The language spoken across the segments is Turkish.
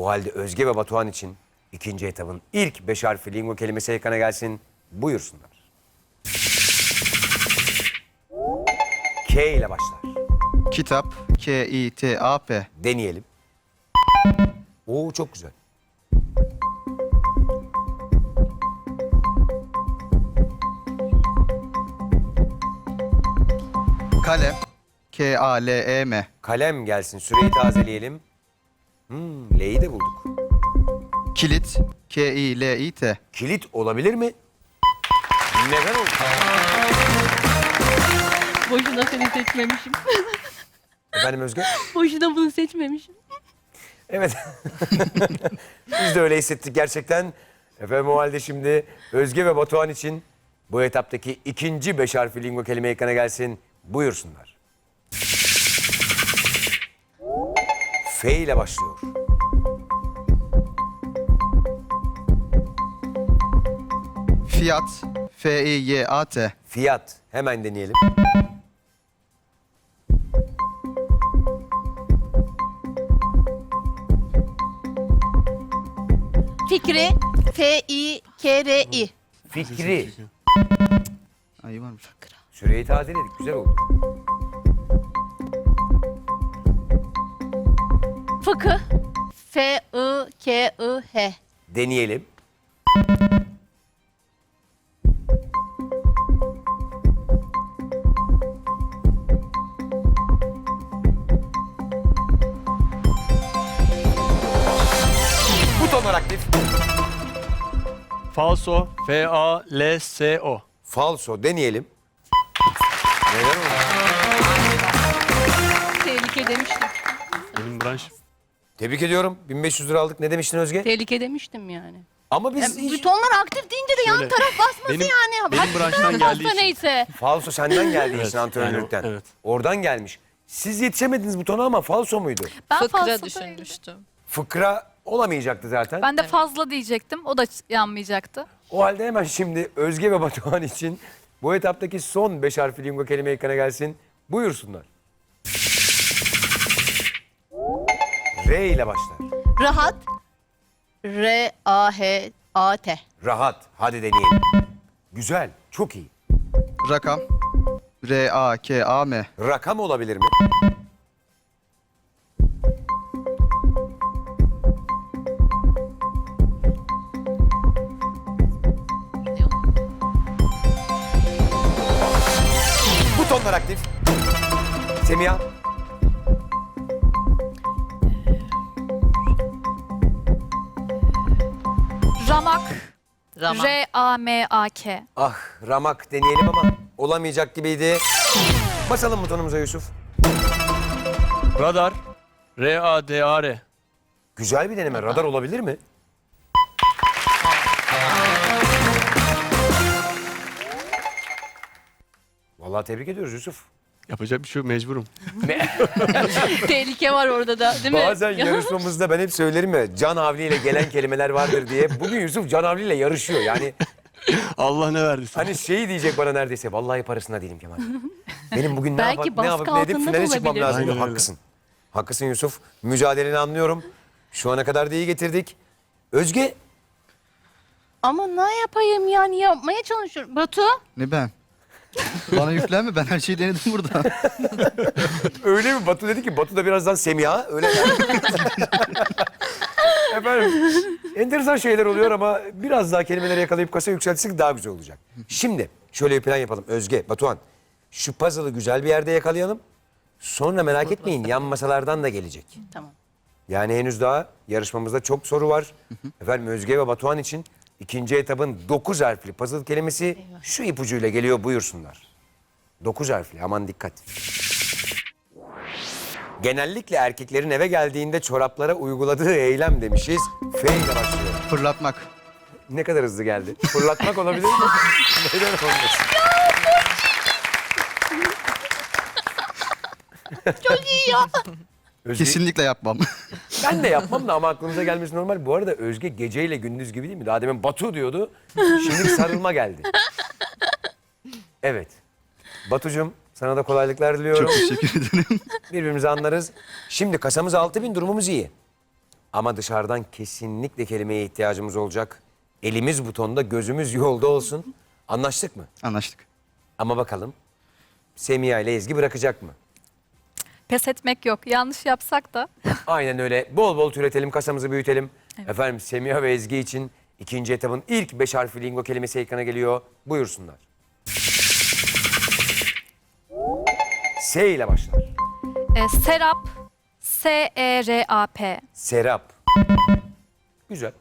O halde Özge ve Batuhan için ikinci etabın ilk beş harfli lingo kelimesi ekrana gelsin. Buyursunlar. K ile başlar. Kitap. K-I-T-A-P. Deneyelim. Oo çok güzel. Kalem. K-A-L-E-M. Kalem gelsin. Süreyi tazeleyelim. Hmm, L'yi de bulduk. Kilit. K-I-L-İ-T. Kilit olabilir mi? Neden oldu? Boşuna seni seçmemişim. Efendim Özge? Boşuna bunu seçmemişim. Evet. Biz de öyle hissettik gerçekten. Efendim o halde şimdi Özge ve Batuhan için bu etaptaki ikinci beş harfli lingo kelime ekrana gelsin. Buyursunlar. F ile başlıyor. Fiyat. F-I-Y-A-T. Fiyat. Hemen deneyelim. Fikri. F-I-K-R-I. Fikri. Ay varmış. Süreyi tazeledik. Güzel oldu. Fıkı. F-I-K-I-H. Deneyelim. Butonlar aktif. Falso. F-A-L-S-O. Falso deneyelim. Neden Tebrik ediyorum. 1500 lira aldık. Ne demiştin Özge? Tehlike demiştim yani. Ama biz hiç... butonlar aktif deyince de yan Şöyle, taraf basması benim- yani. benim Hadi branştan geldiği için. neyse. Falso senden geldiği Evet, için antrenörlükten. yani o- evet. Oradan gelmiş. Siz yetişemediniz butona ama falso muydu? Ben Fıkra fazla düşünmüştüm. Fıkra olamayacaktı zaten. Ben de fazla diyecektim. O da yanmayacaktı. O halde hemen şimdi Özge ve Batuhan için bu etaptaki son beş harfli lingo kelime ekrana gelsin. Buyursunlar. R ile başlar. Rahat. R-A-H-A-T. Rahat. Hadi deneyelim. Güzel. Çok iyi. Rakam. R-A-K-A-M. Rakam olabilir mi? Ramak. Rama. R-A-M-A-K. Ah ramak deneyelim ama olamayacak gibiydi. Basalım butonumuza Yusuf. Radar. R-A-D-A-R. Güzel bir deneme. Radar olabilir mi? Vallahi tebrik ediyoruz Yusuf. Yapacak bir şey yok mecburum. Tehlike var orada da değil mi? Bazen yarışmamızda ben hep söylerim ya can havliyle gelen kelimeler vardır diye. Bugün Yusuf can havliyle yarışıyor. Yani Allah ne verdiyse. hani şey diyecek bana neredeyse. Vallahi parasına değilim Kemal. Benim bugün ne, Belki yapıp, ne yapıp ne edip altında finale çıkmam olabilir. lazım. Aynen öyle. Haklısın. Haklısın Yusuf. Mücadeleni anlıyorum. Şu ana kadar da iyi getirdik. Özge Ama ne yapayım yani yapmaya çalışıyorum. Batu. Ne ben? Bana yüklenme ben her şeyi denedim burada. öyle mi? Batu dedi ki Batu da birazdan Semiha. Öyle Efendim enteresan şeyler oluyor ama biraz daha kelimeleri yakalayıp kasa yükseltsek daha güzel olacak. Şimdi şöyle bir plan yapalım. Özge, Batuhan şu puzzle'ı güzel bir yerde yakalayalım. Sonra merak etmeyin yan masalardan da gelecek. Tamam. Yani henüz daha yarışmamızda çok soru var. Efendim Özge ve Batuhan için ikinci etabın 9 harfli puzzle kelimesi şu ipucuyla geliyor buyursunlar. 9 harfli aman dikkat. Genellikle erkeklerin eve geldiğinde çoraplara uyguladığı eylem demişiz. F ile başlıyor. Fırlatmak. Ne kadar hızlı geldi. Fırlatmak olabilir mi? Neden olmasın? Çok iyi ya. Özge, Kesinlikle yapmam. Ben de yapmam da ama aklımıza gelmesi normal. Bu arada Özge geceyle gündüz gibi değil mi? Daha demin Batu diyordu. Şimdi sarılma geldi. Evet. Batucuğum sana da kolaylıklar diliyorum. Çok teşekkür ederim. Birbirimizi anlarız. Şimdi kasamız 6000 durumumuz iyi. Ama dışarıdan kesinlikle kelimeye ihtiyacımız olacak. Elimiz butonda, gözümüz yolda olsun. Anlaştık mı? Anlaştık. Ama bakalım Semiha ile Ezgi bırakacak mı? Pes etmek yok. Yanlış yapsak da. Aynen öyle. Bol bol türetelim, kasamızı büyütelim. Efendim Semiha ve Ezgi için ikinci etabın ilk beş harfli lingo kelimesi ekrana geliyor. Buyursunlar. S ile başlar. E, serap. S-E-R-A-P. Serap. Güzel.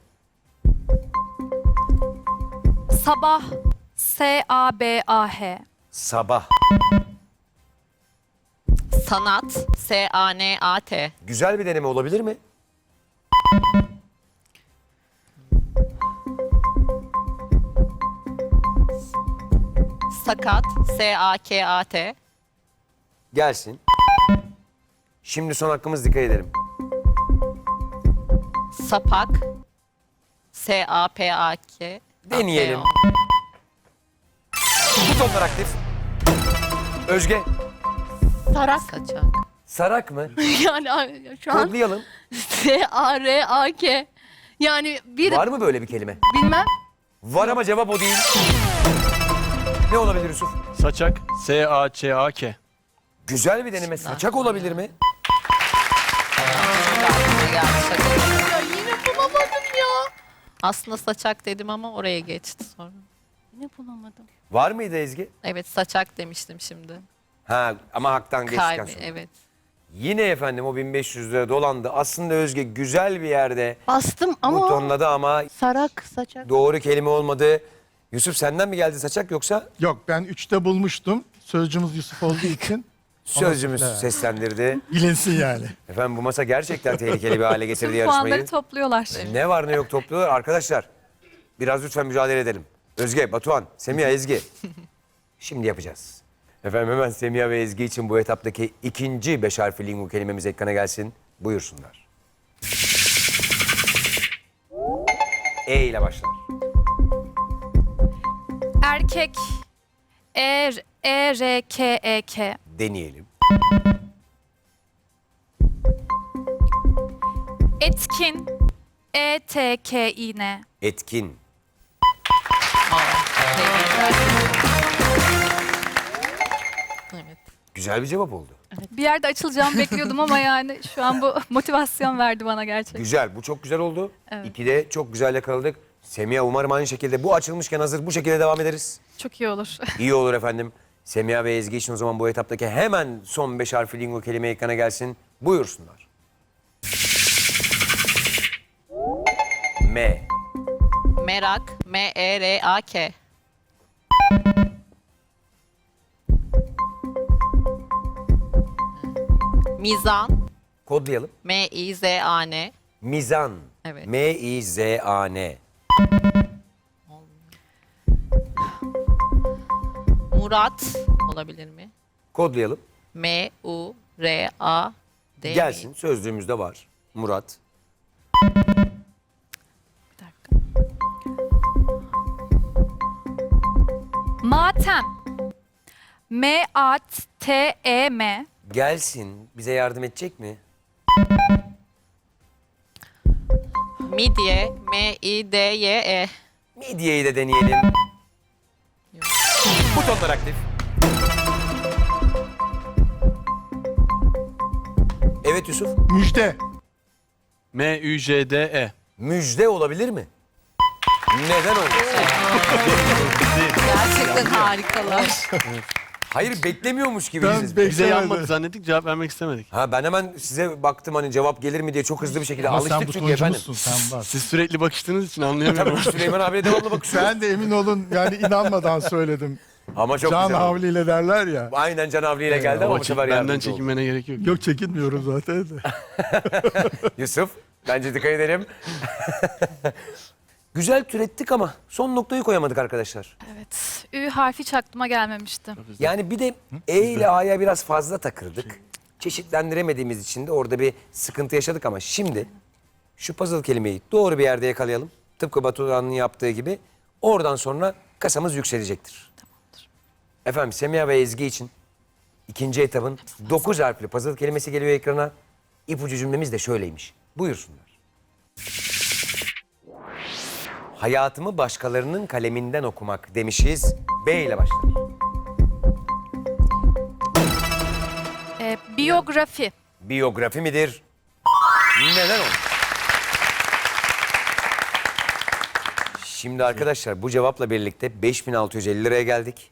Sabah. S-A-B-A-H. Sabah. Sanat. S-A-N-A-T. Güzel bir deneme olabilir mi? Sakat. S-A-K-A-T. Gelsin. Şimdi son hakkımız dikkat edelim. Sapak. S-A-P-A-K. Deneyelim. Butonlar aktif. Özge. Sarak. Saçak. Sarak mı? yani şu an Kodlayalım. S-A-R-A-K. Yani bir Var mı böyle bir kelime? bilmem. Var ama cevap o değil. Ne olabilir Yusuf? Saçak. S-A-Ç-A-K. Güzel bir deneme. Saçak olabilir mi? Ya yine bulamadım ya. Aslında saçak dedim ama oraya geçti sonra. Yine bulamadım. Var mıydı Ezgi? Evet saçak demiştim şimdi. Ha ama haktan geçtikten Kalbi sonra. evet. Yine efendim o 1500 lira dolandı. Aslında Özge güzel bir yerde Bastım ama butonladı ama sarak saçak. doğru kelime olmadı. Yusuf senden mi geldi saçak yoksa Yok ben 3'te bulmuştum. Sözcümüz Yusuf olduğu için sözcümüz Evet. seslendirdi. bilinsin yani. Efendim bu masa gerçekten tehlikeli bir hale getirdi Tüm puanları yarışmayı. topluyorlar. Ne var ne yok topluyorlar. Arkadaşlar biraz lütfen mücadele edelim. Özge, Batuhan, Semiha, Ezgi. Şimdi yapacağız. Efendim hemen Semiha ve Ezgi için bu etaptaki ikinci beş harfli lingo kelimemiz ekrana gelsin. Buyursunlar. E ile başlar. Erkek. E E-R-E-R-K-E-K. Deneyelim. Etkin. E E-T-K-İ-N. Etkin. Tebrikler. Güzel bir cevap oldu. Bir yerde açılacağımı bekliyordum ama yani şu an bu motivasyon verdi bana gerçekten. Güzel. Bu çok güzel oldu. Evet. İkide çok güzel yakaladık. Semiha umarım aynı şekilde bu açılmışken hazır bu şekilde devam ederiz. Çok iyi olur. İyi olur efendim. Semiha ve Ezgi için o zaman bu etaptaki hemen son beş harfli lingo kelime ekrana gelsin. Buyursunlar. M. Merak. M-E-R-A-K. Mizan. Kodlayalım. M-İ-Z-A-N. Mizan. Evet. M-I-Z-A-N. Murat olabilir mi? Kodlayalım. M-U-R-A-D. Gelsin. Sözlüğümüzde var. Murat. Bir dakika. Matem. M-A-T-E-M. Gelsin. Bize yardım edecek mi? Midye. M-İ-D-Y-E. Midyeyi de deneyelim. Butonlar aktif. Evet Yusuf. Müjde. M-Ü-J-D-E. Müjde olabilir mi? Neden olmasın? Gerçekten harikalar. Hayır beklemiyormuş gibi. Ben Bize yanmadı Beklemedim. zannettik cevap vermek istemedik. Ha ben hemen size baktım hani cevap gelir mi diye çok hızlı bir şekilde Ama sen alıştık çünkü efendim. butoncumuzsun sen bak. Siz sürekli bakıştığınız için anlayamıyorum. Tabii Süleyman abiye devamlı bakıyoruz. Ben de emin olun yani inanmadan söyledim. Ama çok Can güzel. oldu. havliyle derler ya. Aynen Can Avli ile geldi ama, Ama bu çek- sefer benden yardımcı oldu. çekinmene gerek yok. Yok çekinmiyorum zaten de. Yusuf bence dikkat edelim. Güzel türettik ama son noktayı koyamadık arkadaşlar. Evet. Ü harfi hiç aklıma gelmemişti. Yani bir de E ile A'ya biraz fazla takırdık. Çeşitlendiremediğimiz için de orada bir sıkıntı yaşadık ama şimdi şu puzzle kelimeyi doğru bir yerde yakalayalım. Tıpkı Batuhan'ın yaptığı gibi. Oradan sonra kasamız yükselecektir. Efendim Semiha ve Ezgi için ikinci etabın 9 harfli puzzle kelimesi geliyor ekrana. İpucu cümlemiz de şöyleymiş. Buyursunlar. Hayatımı başkalarının kaleminden okumak demişiz. B ile başlar. Ee, biyografi. Biyografi midir? Neden olmuş? Şimdi arkadaşlar bu cevapla birlikte 5650 liraya geldik.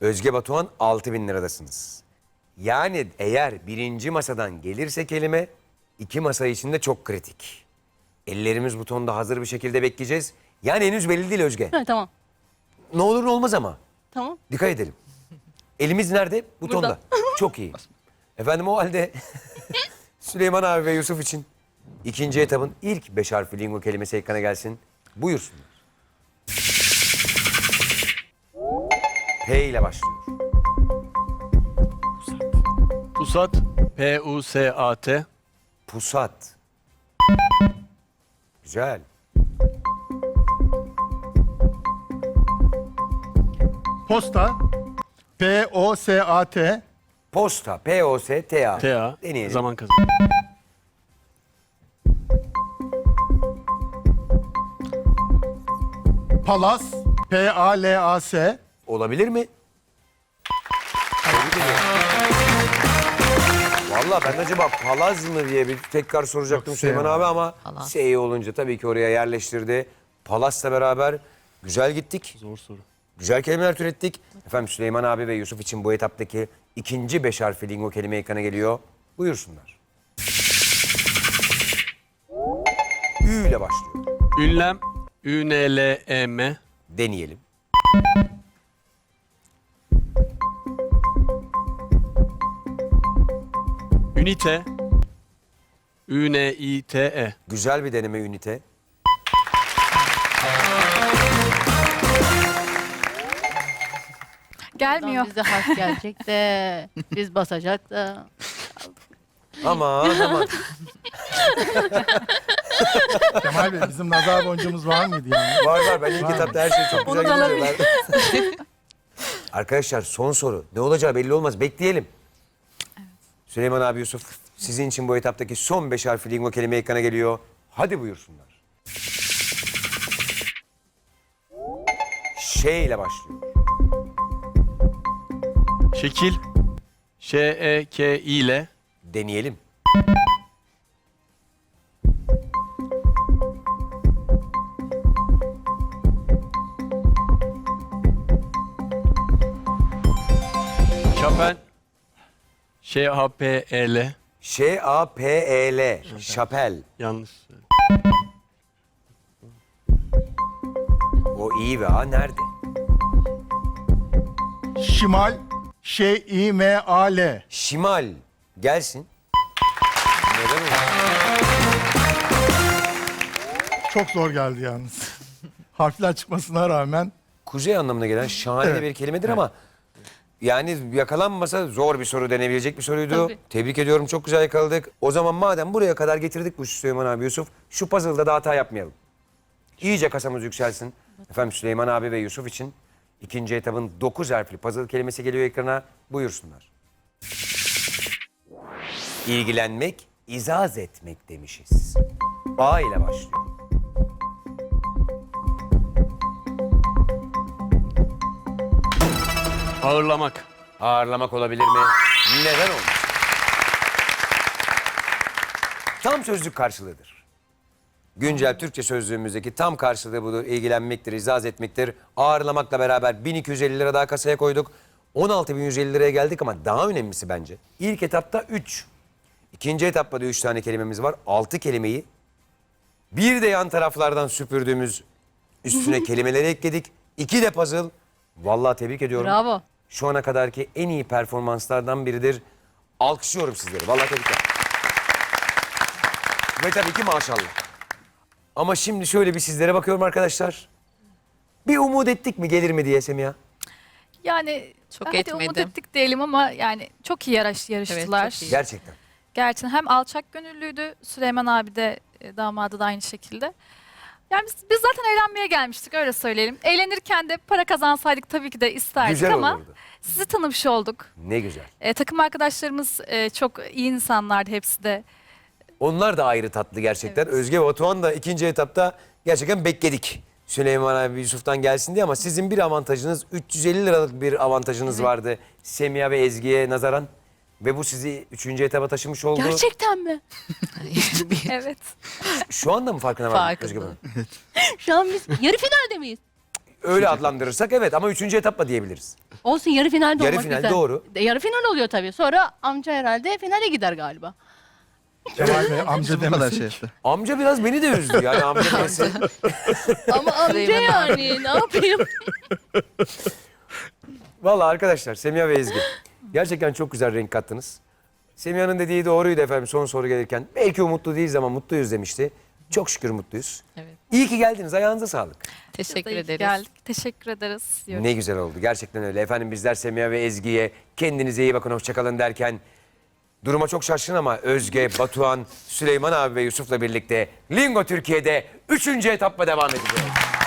Özge Batuhan 6000 liradasınız. Yani eğer birinci masadan gelirse kelime iki masa içinde çok kritik. Ellerimiz butonda hazır bir şekilde bekleyeceğiz. Yani henüz belli değil Özge. Ha, tamam. Ne olur ne olmaz ama. Tamam. Dikkat edelim. Elimiz nerede? Butonda. Çok iyi. Efendim o halde Süleyman abi ve Yusuf için ikinci etabın ilk beş harfli lingo kelimesi ekrana gelsin. Buyursunlar. P ile başlıyor. Pusat. P-U-S-A-T. Pusat. Güzel. Posta. P-O-S-A-T. Posta. P-O-S-T-A. T-A. Deneyelim. Zaman kazan. Palas. P-A-L-A-S. Olabilir mi? Tebrik ediyorum. Valla ben acaba palaz mı diye bir tekrar soracaktım Yok, Süleyman abi ama Palaz. S olunca tabii ki oraya yerleştirdi. Palas'la beraber güzel gittik. Zor soru. Güzel kelimeler türettik. Efendim Süleyman abi ve Yusuf için bu etaptaki ikinci beş harfli lingo kelime ekrana geliyor. Buyursunlar. Ü ile başlıyor. Ünlem. Ü-N-L-E-M. Deneyelim. Ünite. Ü-N-İ-T-E. Güzel bir deneme ünite. Gelmiyor. Bize harf gelecek de biz basacak da. Aman aman. Kemal Bey bizim nazar boncuğumuz var mıydı yani? Var var ben ilk etapta her şey çok güzel gidiyor. Ben- Arkadaşlar son soru. Ne olacağı belli olmaz. Bekleyelim. Süleyman abi Yusuf sizin için bu etaptaki son beş harfli lingo kelime ekrana geliyor. Hadi buyursunlar. Şey ile başlıyor. Şekil. Ş-E-K-İ ile. Deneyelim. Şapen. Ş-A-P-E-L. Ş-A-P-E-L. Şapel. Yanlış. O iyi ve A nerede? Şimal. Ş-İ-M-A-L. Şimal. Gelsin. Neden? Çok zor geldi yalnız. Harfler çıkmasına rağmen Kuzey anlamına gelen şahane Evet. bir kelimedir ama yani yakalanmasa zor bir soru denebilecek bir soruydu. Tabii. Tebrik ediyorum çok güzel yakaladık. O zaman madem buraya kadar getirdik bu Süleyman abi Yusuf şu puzzle'da da hata yapmayalım. İyice kasamız yükselsin. Efendim Süleyman abi ve Yusuf için ikinci etabın 9 harfli puzzle kelimesi geliyor ekrana. Buyursunlar. İlgilenmek, izaz etmek demişiz. A ile başlıyor. Ağırlamak. Ağırlamak olabilir mi? Neden olmaz? Tam sözlük karşılığıdır. Güncel Türkçe sözlüğümüzdeki tam karşılığı budur. İlgilenmektir, izaz etmektir. Ağırlamakla beraber 1250 lira daha kasaya koyduk. 16.150 liraya geldik ama daha önemlisi bence. İlk etapta 3. İkinci etapta da 3 tane kelimemiz var. 6 kelimeyi bir de yan taraflardan süpürdüğümüz üstüne kelimeleri ekledik. İki de puzzle. Vallahi tebrik ediyorum Bravo. şu ana kadarki en iyi performanslardan biridir. Alkışlıyorum sizleri. Vallahi tebrikler. Ve tabii ki maşallah. Ama şimdi şöyle bir sizlere bakıyorum arkadaşlar. Bir umut ettik mi gelir mi diye Semiha. Yani Çok hadi umut etmedim. ettik diyelim ama yani çok iyi yarış, yarıştılar. çok iyi. Gerçekten. Gerçekten hem alçak gönüllüydü Süleyman abi de e, damadı da aynı şekilde. Yani biz, biz zaten eğlenmeye gelmiştik öyle söyleyelim. Eğlenirken de para kazansaydık tabii ki de isterdik Güzel ama olurdu. sizi tanımış olduk. Ne güzel. E, takım arkadaşlarımız e, çok iyi insanlardı hepsi de. Onlar da ayrı tatlı gerçekten. Özge ve Batuhan da ikinci etapta gerçekten bekledik. Süleyman abi Yusuf'tan gelsin diye ama sizin bir avantajınız 350 liralık bir avantajınız vardı Semiha ve Ezgi'ye nazaran. Ve bu sizi 3. etaba taşımış oldu. Gerçekten mi? Evet. Şu anda mı farkına vardın Farkında. Özge Hanım? Şu an biz yarı finalde miyiz? Öyle adlandırırsak evet ama 3. etapla diyebiliriz. Olsun yarı finalde Yarı olmak final, güzel. doğru. E, yarı final oluyor tabii. Sonra amca herhalde finale gider galiba. Kemal Bey amca Bu kadar demesin. şey yaptı. Amca biraz beni de üzdü yani amca demesi. Ama amca Süleyman yani ne yapayım? Vallahi arkadaşlar Semiha ve Ezgi gerçekten çok güzel renk kattınız. Semiha'nın dediği doğruydu efendim son soru gelirken. Belki umutlu değiliz ama mutluyuz demişti. Çok şükür mutluyuz. Evet. İyi ki geldiniz ayağınıza sağlık. Teşekkür Biz de iyi ederiz. Geldik. Teşekkür ederiz. diyoruz. Ne güzel oldu gerçekten öyle. Efendim bizler Semiha ve Ezgi'ye kendinize iyi bakın hoşçakalın derken duruma çok şaşkın ama Özge, Batuhan, Süleyman abi ve Yusuf'la birlikte Lingo Türkiye'de 3. etapla devam edeceğiz.